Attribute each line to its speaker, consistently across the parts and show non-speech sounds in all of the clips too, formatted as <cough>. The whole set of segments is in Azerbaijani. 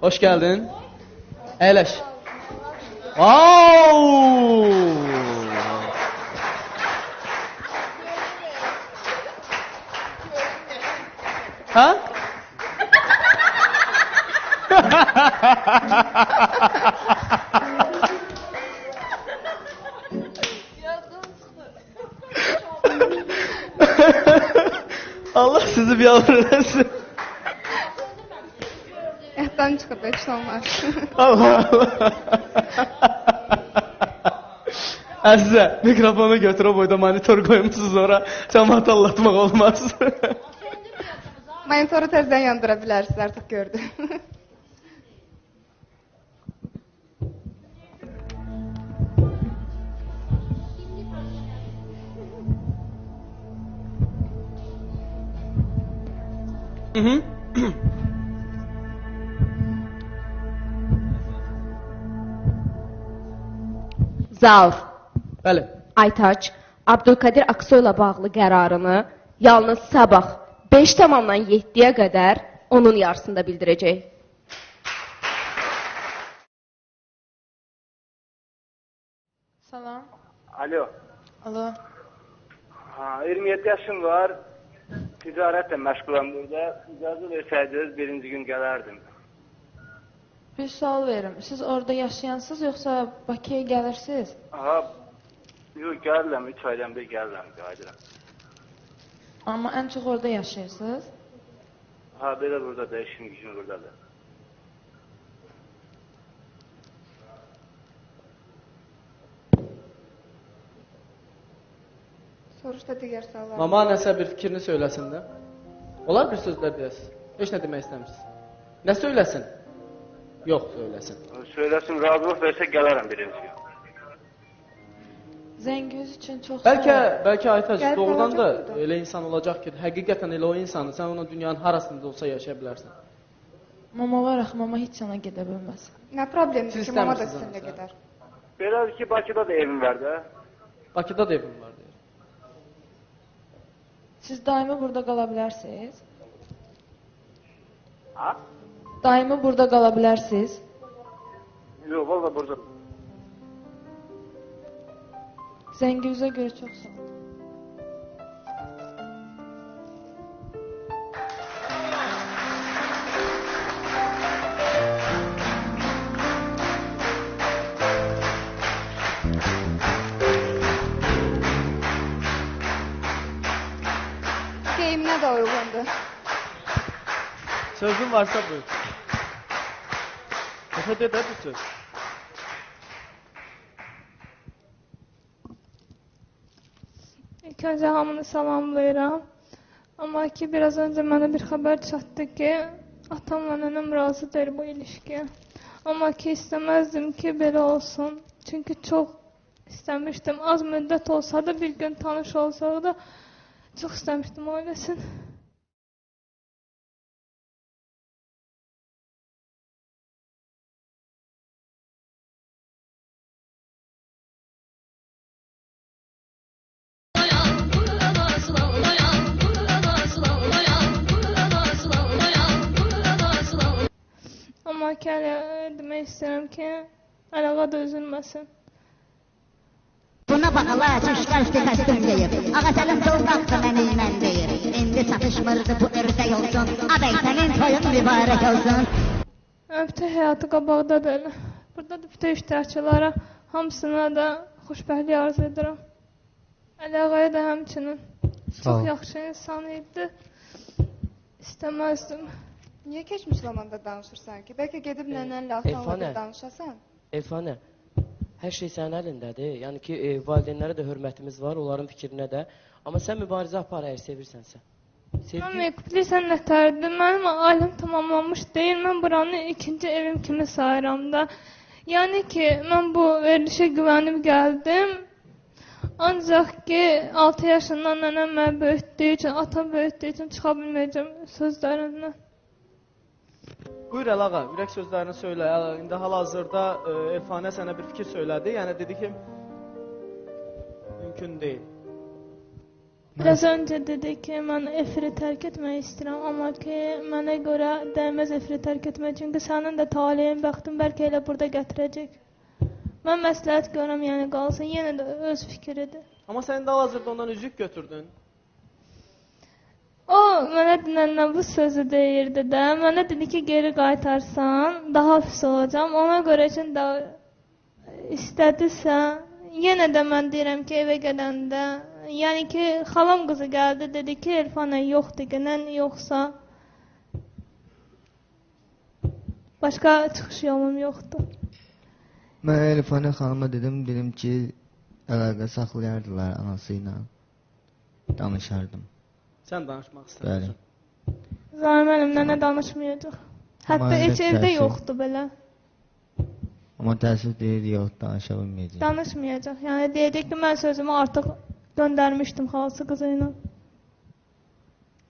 Speaker 1: Hoş geldin. Əyləş. Au! Ha? <laughs> Allah sizi bir yavr
Speaker 2: çıxıb heç nə olmaz. <laughs>
Speaker 1: Allah Allah. Əzizə, mikrofonu götür o boyda monitor qoymusunuz ora. Cəmaat anlatmaq olmaz.
Speaker 2: Monitoru tezdən yandıra bilərsiniz, artıq gördüm.
Speaker 1: Hı
Speaker 3: Zaur,
Speaker 1: Bəli.
Speaker 3: Aytaç, Abdülkadir Aksoyla bağlı qərarını yalnız sabah 5 tamamdan 7-yə qədər onun yarısında bildirəcək.
Speaker 4: Salam.
Speaker 5: Alo.
Speaker 4: Alo.
Speaker 5: Ha, 27 yaşım var. Ticarətlə məşğulam burada. İcazə versəydiniz birinci gün gələrdim.
Speaker 4: Bir sual verim. Siz orada yaşayansınız yoxsa Bakıya gəlirsiniz?
Speaker 5: Aha, yox gəlirəm, 3 aydan bir gəlirəm, qayıdıram.
Speaker 4: Amma ən çox orada yaşayırsınız.
Speaker 5: Ha, belə burada da işim gücüm buradadır.
Speaker 2: Soruş da digər suallar.
Speaker 1: Mama nəsə bir fikrini söyləsin də. Olar bir sözlər deyəsiz. Heç nə demək istəmirsiniz. Nə söyləsin? Yox, söyləsin.
Speaker 5: Söyləsin, razılıq versə gələrəm birinci gün.
Speaker 4: Zəngiz üçün çox
Speaker 1: Bəlkə,
Speaker 4: sağ ol.
Speaker 1: bəlkə Aytaç
Speaker 2: Gəlib
Speaker 1: doğrudan da
Speaker 2: qalacaq burada.
Speaker 1: elə insan olacaq ki, həqiqətən elə o insanı sən onu dünyanın harasında olsa yaşaya bilərsən.
Speaker 4: Mama var axı, mama heç yana gedə bilməz.
Speaker 2: Nə problemdir
Speaker 1: Siz
Speaker 2: ki, mama da
Speaker 1: istəmirsiniz
Speaker 2: sizinlə
Speaker 1: hamısı.
Speaker 2: gedər.
Speaker 5: Belədir ki, Bakıda da evim var da.
Speaker 1: Bakıda da evim var deyir.
Speaker 4: Siz daimi burada qala bilərsiniz?
Speaker 5: Ha?
Speaker 4: Daimi burada qala bilərsiniz?
Speaker 5: Yox, valla burada.
Speaker 4: Zəngizə görə çox sağ ol.
Speaker 2: Geyiminə də uyğundur.
Speaker 1: Sözün varsa buyur. Başa de də bir söz.
Speaker 6: İlk öncə hamını salamlayıram. Amma ki, biraz öncə mənə bir xəbər çatdı ki, atamla nənəm razı deyil bu ilişkiyə. Amma ki, istəməzdim ki, belə olsun. Çünki çox istəmişdim. Az müddət olsa da, bir gün tanış olsaq da, çox istəmişdim ailəsin. Ki, hələ demək istəyirəm ki, ələqa da üzülməsin.
Speaker 7: Buna baxala çüşlər sifəstim deyir Ağatalım doğmaqdı məni mən deyir İndi çatışmırdı bu ördək olsun Abey sənin toyun mübarək olsun
Speaker 6: bütün həyatı qabaqdadır. Burada da bütün iştirakçılara hamısına da xoşbəxtlik arzu edirəm. Ələğaya da həmçinin. Çox yaxşı insan idi. İstəməzdim.
Speaker 2: Niyə keçmiş zamanda danışırsan ki? Bəlkə gedib nənənlə, atanla danışasan.
Speaker 8: Elfanə, hər şey sənin əlindədir. Yəni ki, e, valideynlərə də hörmətimiz var, onların fikrinə də. Amma sən mübarizə apar əgər sevirsənsə. Sevgi
Speaker 6: məktublusan nətərdir? Mənim ailəm tamamlanmış deyil. Mən buranı ikinci evim kimi sayıram da. Yəni ki, mən bu verilişə güvənib gəldim. Ancaq ki, 6 yaşından nənəm məni böyütdüyü üçün, atam böyütdüyü üçün çıxa bilməyəcəm sözlərindən.
Speaker 1: Buyur Əlağa, ürək sözlərini söylə. İndi hal-hazırda e, Elfanə sənə bir fikir söylədi. Yəni dedi ki, mümkün deyil.
Speaker 6: Biraz öncə dedi ki, mən efiri tərk etmək istəyirəm, amma ki, mənə görə dəyməz efiri tərk etmək, çünki sənin də taleyin, bəxtin bəlkə elə burada gətirəcək. Mən məsləhət görürəm, yəni qalsın, yenə də öz fikridir.
Speaker 1: Amma sən də hazırda ondan üzük götürdün.
Speaker 6: O mənə dinlənən bu sözü deyirdi də, mənə dedi ki, geri qaytarsan, daha pis olacam. Ona görə üçün də istədisə, yenə də mən deyirəm ki, evə gedəndə, yəni ki, xalam qızı gəldi, dedi ki, Elfana yoxdur, gənən yoxsa başqa çıxış yolum yoxdur.
Speaker 9: Mən Elifana xanıma dedim, dedim ki, əlaqə saxlayardılar anası ilə. Danışardım.
Speaker 1: Sən danışmaq
Speaker 9: Bəli.
Speaker 1: istəyirsən.
Speaker 6: Zalim əlimlə nə danışmayacaq. Hətta heç evdə yoxdur belə.
Speaker 9: Amma təəssüf deyir, yox, danışa bilməyəcək.
Speaker 6: Danışmayacaq. Yəni deyəcək ki, mən sözümü artıq göndərmişdim xalası qızı ilə.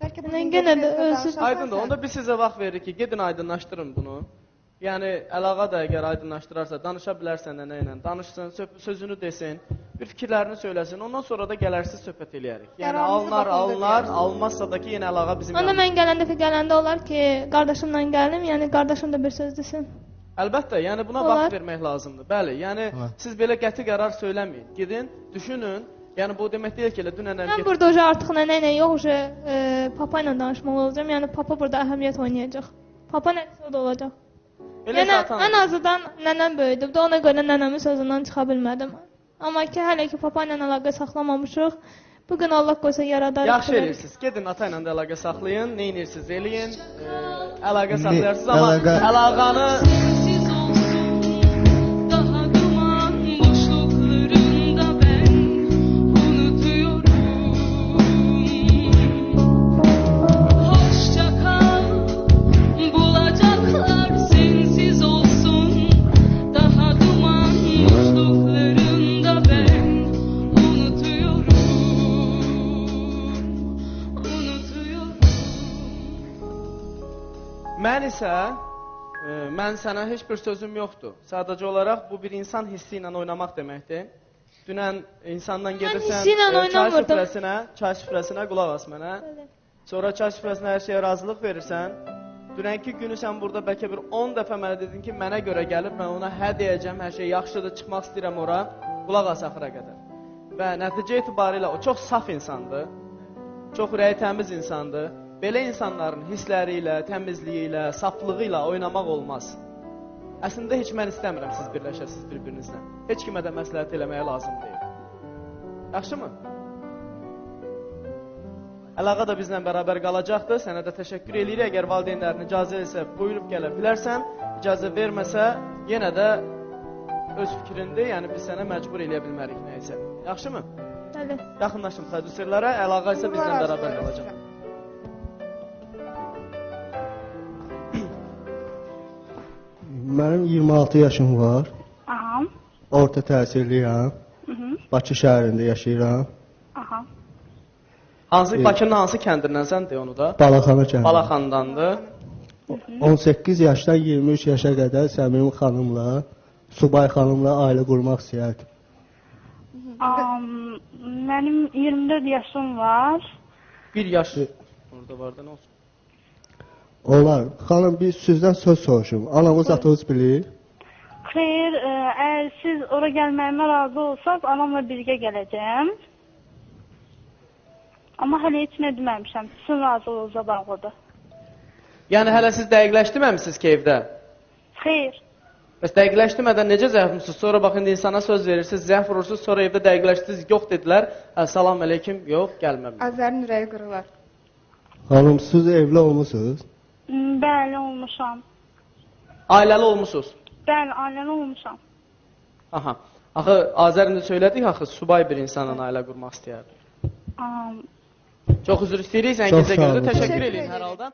Speaker 2: Bəlkə bugün
Speaker 6: yenə də
Speaker 2: danışarsan
Speaker 1: Aydındır. Onda biz sizə vaxt veririk ki, gedin aydınlaşdırın bunu. Yəni əlaqa da əgər aydınlaşdırarsa, danışa bilərsən nənə ilə, danışsın, sö- sözünü desin, bir fikirlərini söyləsin. Ondan sonra da gələrsiz söhbət eləyərik. Yəni alınar, alınar, alınmazsa da ki, yenə əlaqa bizim
Speaker 6: Onda mən gələndə gələndə olar ki, qardaşımla gəlim, yəni qardaşım da bir söz desin.
Speaker 1: Əlbəttə, yəni buna
Speaker 6: Olar.
Speaker 1: vaxt vermək lazımdır. Bəli, yəni
Speaker 9: Olar.
Speaker 1: siz belə qəti qərar söyləməyin. Gedin, düşünün. Yəni bu demək deyil ki, elə dünən
Speaker 6: Mən burada oje artıq nənə ilə yox, oje e, papa ilə danışmalı olacağam. Yəni papa burada əhəmiyyət oynayacaq. Papa nə desə o da olacaq.
Speaker 1: Elə
Speaker 6: Yəni
Speaker 1: zaten
Speaker 6: ən azından nənəm böyüdü də ona görə nənəmin sözündən çıxa bilmədim. Amma ki hələ ki papa ilə əlaqə saxlamamışıq. Bu gün Allah qoysa yaradarıq.
Speaker 1: Yaxşı eləyirsiniz. Gedin ata ilə də əlaqə saxlayın. Nə edirsiniz eləyin. E, əlaqə saxlayarsınız amma əlaqanı Mən isə e, mən sənə heç bir sözüm yoxdur. Sadəcə olaraq bu bir insan hissi ilə oynamaq deməkdir. Dünən insandan gedirsən e, çay süfrəsinə, çay süfrəsinə qulaq as mənə. Sonra çay süfrəsinə hər şeyə razılıq verirsən. Dünənki günü sən burada bəlkə bir 10 dəfə mənə dedin ki, mənə görə gəlib mən ona hə deyəcəm, hər şey yaxşıdır, çıxmaq istəyirəm ora. Qulaq as axıra qədər. Və nəticə etibarilə o çox saf insandır. Çox ürəyi təmiz insandır. Belə insanların hissləri ilə, təmizliyi ilə, saflığı ilə oynamaq olmaz. Əslində heç mən istəmirəm siz birləşəsiniz bir-birinizlə. Heç kimə də məsləhət eləməyə lazım deyil. Yaxşımı? Əlaqa da bizlə bərabər qalacaqdır. Sənə də təşəkkür eləyirik. Əgər valideynlərin icazə isə buyurub gələ bilərsən. İcazə verməsə, yenə də öz fikrindir. Yəni biz sənə məcbur eləyə bilmərik nə isə. Yaxşımı?
Speaker 6: Bəli.
Speaker 1: Yaxınlaşın prodüserlərə, əlaqa isə bizlə bərabər qalacaq.
Speaker 10: Mənim 26 yaşım var.
Speaker 11: Aha.
Speaker 10: Orta təhsilliyəm.
Speaker 11: Mhm.
Speaker 10: Bakı şəhərində yaşayıram.
Speaker 11: Aha.
Speaker 1: Hansı
Speaker 10: E,
Speaker 1: Bakının hansı kəndindən de onu da?
Speaker 10: Balaxana kəndi.
Speaker 1: Balaxandandır.
Speaker 10: 18 yaşdan 23 yaşa qədər Səmim xanımla, Subay xanımla ailə qurmaq istəyərdim.
Speaker 11: Um, mənim 24 yaşım var.
Speaker 1: Bir yaş orada var da nə olsun?
Speaker 10: Olar. Xanım bir sizdən söz soruşum. Anamız atınız bilir.
Speaker 11: Xeyr, ə, əgər siz ora gəlməyimə razı olsaq, anamla birgə gələcəm. Amma hələ heç nə deməmişəm. Sizin razılığınıza bağlıdır.
Speaker 1: Yəni hələ siz dəqiqləşdirməmisiniz ki evdə?
Speaker 11: Xeyr.
Speaker 1: Bəs dəqiqləşdirmədən necə vurursunuz? Sonra bax indi insana söz verirsiniz, zəng vurursunuz, sonra evdə dəqiqləşdirdiniz, yox dedilər. Hə, salam əleykum, yox, gəlməm.
Speaker 2: Azərin ürəyi qırılar.
Speaker 10: Xanım siz evli olmusunuz?
Speaker 11: M, Bəli, olmuşam.
Speaker 1: Ailəli olmusunuz.
Speaker 11: Bəli, ailəli olmuşam.
Speaker 1: Aha. Axı Azərində söylədik axı subay bir insanla ailə qurmaq istəyərdi.
Speaker 11: Um,
Speaker 1: Çox üzr istəyirik,
Speaker 10: sağ
Speaker 1: görə təşəkkür eləyin hər halda.